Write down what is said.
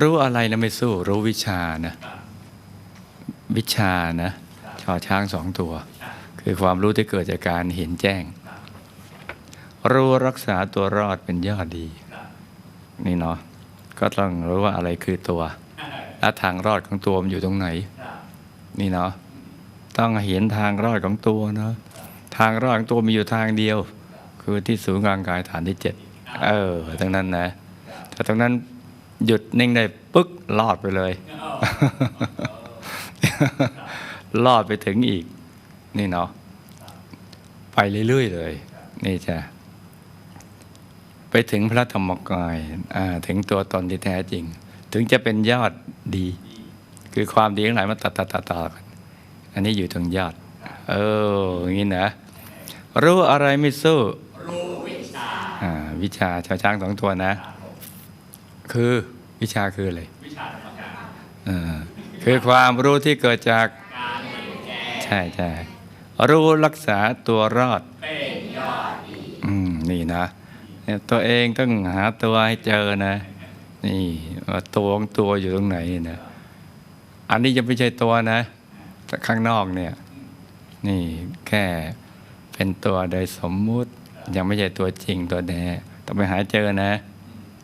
รู้อะไรนะไม่สู้ รู้วิชานะ วิชานะชอช้างสองตัว คือความรู้ที่เกิดจากการเห็นแจ้ง รู้รักษาตัวรอดเป็นยอดดี นี่เนาะก็ต้องรู้ว่าอะไรคือตัว และทางรอดของตัวมันอยู่ตรงไหน นี่เนาะต้องเห็นทางรอดของตัวเนาะทางรอดของตัวมีอยู่ทางเดียว คือที่ศูนย์กลางกายฐานที่เจ็ดเออตรงนั้นนะถ้าตรงนั้น หยุดนิ่งได้ปึ๊กรอดไปเลย รอดไปถึงอีก นี่เนาะไปเรื่อยๆเลย นี่จะไปถึงพระธรรมกายอ่าถึงตัวตนที่แท้จริง ถึงจะเป็นยอดดี คือความดีทั้งหลายมันตัดตัดตัดต่อกันอันนี้อยู่ตรงยอด เอออย่างนี้นะรู้อะไรไม่สู้ รู้วิชาอ่าวิชาชาวช้างสองตัวนะ คือวิชาคืออะไรวิชาธรรมกายคือความรู้ที่เกิดจากการใช่ใช่รู้รักษาตัวรอดอืมนี่นะเนี่ยตัวเองต้องหาตัวให้เจอนะ นี่ว่าตัวของตัวอยู่ตรงไหนนะอันนี้ยังไม่ใช่ตัวนะแต่ข้างนอกเนี่ย นี่แค่เป็นตัวโดยสมมุติ ยังไม่ใช่ตัวจริงตัวแท้ต้องไปหาเจอนะ